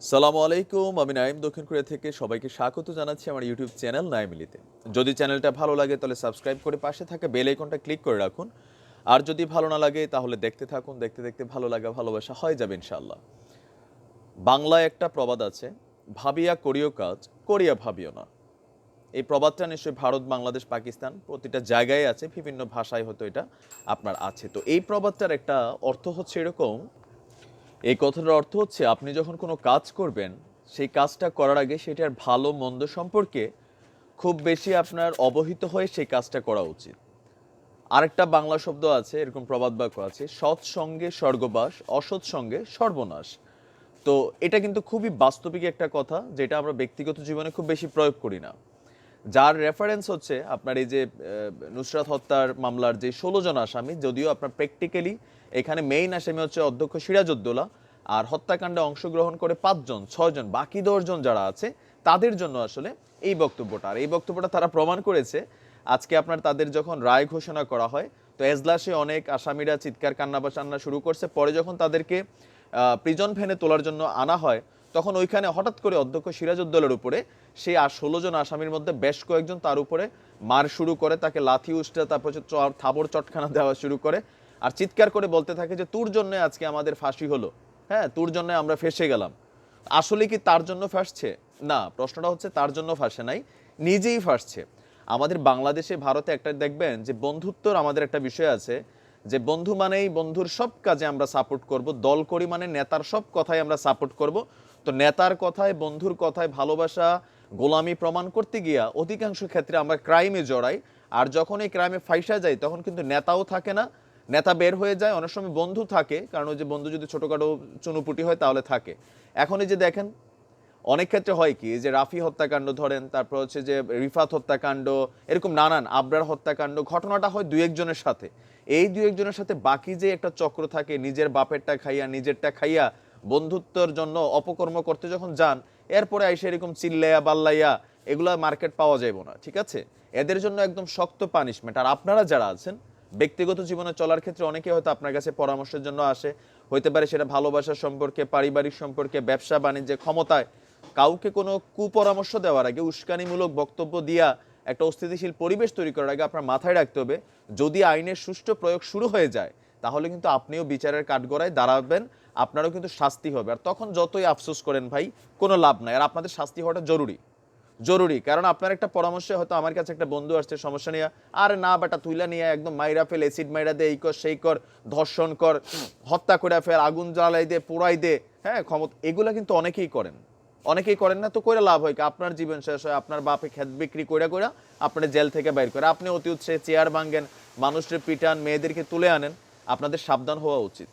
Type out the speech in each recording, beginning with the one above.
সালামু আলাইকুম, আমি নাইম দক্ষিণ কোরিয়া থেকে সবাইকে স্বাগত জানাচ্ছি আমার ইউটিউব চ্যানেল নাইমিলিতে যদি চ্যানেলটা ভালো লাগে তাহলে সাবস্ক্রাইব করে পাশে থাকা বেল আইকনটা ক্লিক করে রাখুন। আর যদি ভালো না লাগে তাহলে দেখতে থাকুন, দেখতে দেখতে ভালো লাগা, ভালোবাসা হয়ে যাবে ইনশাল্লাহ বাংলায় একটা প্রবাদ আছে, ভাবিয়া করিও কাজ, করিয়া ভাবিও না। এই প্রবাদটা নিশ্চয়ই ভারত, বাংলাদেশ, পাকিস্তান প্রতিটা জায়গায় আছে, বিভিন্ন ভাষায় হয়তো এটা আপনার আছে। তো এই প্রবাদটার একটা অর্থ হচ্ছে এরকম এই কথাটার অর্থ হচ্ছে, আপনি যখন কোনো কাজ করবেন, সেই কাজটা করার আগে সেটার ভালো মন্দ সম্পর্কে খুব বেশি আপনার অবহিত হয়ে সেই কাজটা করা উচিত। আরেকটা বাংলা শব্দ আছে, এরকম প্রবাদ বাক্য আছে, সৎ সঙ্গে স্বর্গবাস, অসৎ সঙ্গে সর্বনাশ। তো এটা কিন্তু খুবই বাস্তবিক একটা কথা, যেটা আমরা ব্যক্তিগত জীবনে খুব বেশি প্রয়োগ করি না। যার রেফারেন্স হচ্ছে আপনার এই যে নুসরাত হত্যার মামলার যে ষোলো জন আসামি, যদিও আপনার প্র্যাকটিক্যালি এখানে মেইন আসামি হচ্ছে অধ্যক্ষ সিরাজউদ্দৌলা, আর হত্যাকাণ্ডে অংশগ্রহণ করে পাঁচজন ছয়জন বাকি দশজন যারা আছে, তাদের জন্য আসলে এই বক্তব্যটা। আর এই বক্তব্যটা তারা প্রমাণ করেছে, আজকে আপনার তাদের যখন রায় ঘোষণা করা হয়, তো এজলাসে অনেক আসামিরা চিৎকার কান্না বাসান্না শুরু করছে। পরে যখন তাদেরকে প্রিজন ভ্যানে তোলার জন্য আনা হয় তখন ওইখানে হঠাৎ করে অধ্যক্ষ সিরাজউদ্দৌলের উপরে সেই আর ষোলো জন আসামির মধ্যে বেশ কয়েকজন তার উপরে মার শুরু করে, তাকে লাথি উষ্টা, তারপর হচ্ছে থাবর চটখানা দেওয়া শুরু করে। আর চিৎকার করে বলতে থাকে যে, তোর জন্য আজকে আমাদের ফাঁসি হলো। হ্যাঁ তোর জন্য আমরা ফেসে গেলাম। আসলে কি তার জন্য ফাঁসছে? না, প্রশ্নটা হচ্ছে তার জন্য ফাঁসে নাই, নিজেই ফাঁসছে। আমাদের বাংলাদেশে, ভারতে একটা দেখবেন যে, বন্ধুত্বর আমাদের একটা বিষয় আছে যে, বন্ধু মানেই বন্ধুর সব কাজে আমরা সাপোর্ট করব, দল করি মানে নেতার সব কথাই আমরা সাপোর্ট করব। তো নেতার কথায়, বন্ধুর কথায় ভালোবাসা, গোলামি প্রমাণ করতে গিয়া অধিকাংশ ক্ষেত্রে আমরা ক্রাইমে জড়াই। আর যখন এই ক্রাইমে ফাইসা যাই, তখন কিন্তু নেতাও থাকে না। নেতা বের হয়ে যায়, অনেক সময় বন্ধু থাকে। কারণ ওই যে বন্ধু যদি ছোটোখাটো চুনুপুটি হয়, তাহলে থাকে। এখন এই যে দেখেন, অনেক ক্ষেত্রে হয় কি যে রাফি হত্যাকাণ্ড ধরেন, তারপর হচ্ছে যে রিফাত হত্যাকাণ্ড, এরকম নানান আবরার হত্যাকাণ্ড, ঘটনাটা হয় দুই একজনের সাথে। এই দুই একজনের সাথে বাকি যে একটা চক্র থাকে, নিজের বাপেরটা খাইয়া, নিজেরটা খাইয়া বন্ধুত্বর জন্য অপকর্ম করতে যখন যান, এরপরে আইসে এরকম চিল্লাইয়া, বাল্লাইয়া এগুলা মার্কেট পাওয়া যাবে না, ঠিক আছে? এদের জন্য একদম শক্ত পানিশমেন্ট আর আপনারা যারা আছেন, ব্যক্তিগত জীবনে চলার ক্ষেত্রে অনেকে হয়তো আপনার কাছে পরামর্শের জন্য আসে। হইতে পারে সেটা ভালোবাসা সম্পর্কে, পারিবারিক সম্পর্কে, ব্যবসা বাণিজ্যে ক্ষমতায়। কাউকে কোনো কুপরামর্শ দেওয়ার আগে উস্কানিমূলক বক্তব্য দিয়া একটা অস্থিতিশীল পরিবেশ তৈরি করার আগে আপনার মাথায় রাখতে হবে, যদি আইনের সুষ্ঠু প্রয়োগ শুরু হয়ে যায় তাহলে কিন্তু আপনিও বিচারের কাঠগড়ায় দাঁড়াবেন, আপনারও কিন্তু শাস্তি হবে। আর তখন যতই আফসোস করেন ভাই, কোনো লাভ নাই। আর আপনাদের শাস্তি হওয়াটা জরুরি। জরুরি। কারণ আপনার একটা পরামর্শে হয়তো আমার কাছে একটা বন্ধু আসছে, সমস্যা নিয়ে আরে না বেটা, তুইলা নিয়ে একদম মাইরা ফেল এসিড মাইরা দে, এই কর, সেই কর, ধর্ষণ কর, হত্যা করে ফেল, আগুন জ্বালাই দে, পোড়াই দে। হ্যাঁ ক্ষমতা, এগুলা কিন্তু অনেকেই করেন। অনেকেই করেন না তো করে লাভ হয় আপনার জীবন শেষ হয়, আপনার বাপে খেত বিক্রি করে করে আপনার জেল থেকে বাইর করে। আপনি অতি উৎসাহে চেয়ার ভাঙ্গেন মানুষের পিটান, মেয়েদেরকে তুলে আনেন। আপনাদের সাবধান হওয়া উচিত।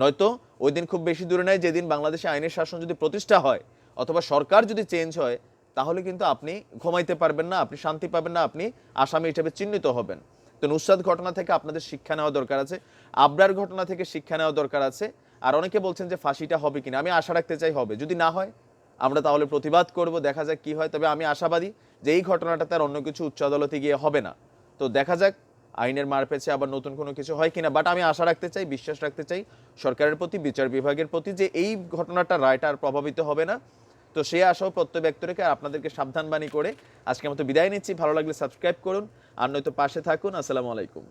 নয়তো ওই দিন খুব বেশি দূরে নাই যেদিন বাংলাদেশে আইনের শাসন যদি প্রতিষ্ঠা হয় অথবা সরকার যদি চেঞ্জ হয়, তাহলে কিন্তু আপনি ঘুমাইতে পারবেন না, আপনি শান্তি পাবেন না, আপনি আসামি হিসেবে চিহ্নিত হবেন। তো নুসরাত ঘটনা থেকে আপনাদের শিক্ষা নেওয়া দরকার আছে, আবরার ঘটনা থেকে শিক্ষা নেওয়া দরকার আছে, আর অনেকে বলছেন যে ফাঁসিটা হবে কিনা, আমি আশা রাখতে চাই হবে, যদি না হয় আমরা তাহলে প্রতিবাদ করব, দেখা যাক কি হয়, তবে আমি আশাবাদী যে এই ঘটনাটা তার অন্য কিছু উচ্চ আদালতে গিয়ে হবে না। তো দেখা যাক আইনের মার পেছে আবার নতুন কোনো কিছু হয় কিনা বাট আমি আশা রাখতে চাই, বিশ্বাস রাখতে চাই সরকারের প্রতি, বিচার বিভাগের প্রতি যে এই ঘটনাটা রায়টা আর প্রভাবিত হবে না। তো সে আশাও প্রত্যেক রেখে আপনাদেরকে সাবধান বাণী করে আজকে আমি তো বিদায় নিচ্ছি। ভালো লাগলে সাবস্ক্রাইব করুন। আর নয়তো পাশে থাকুন। আসসালামু আলাইকুম।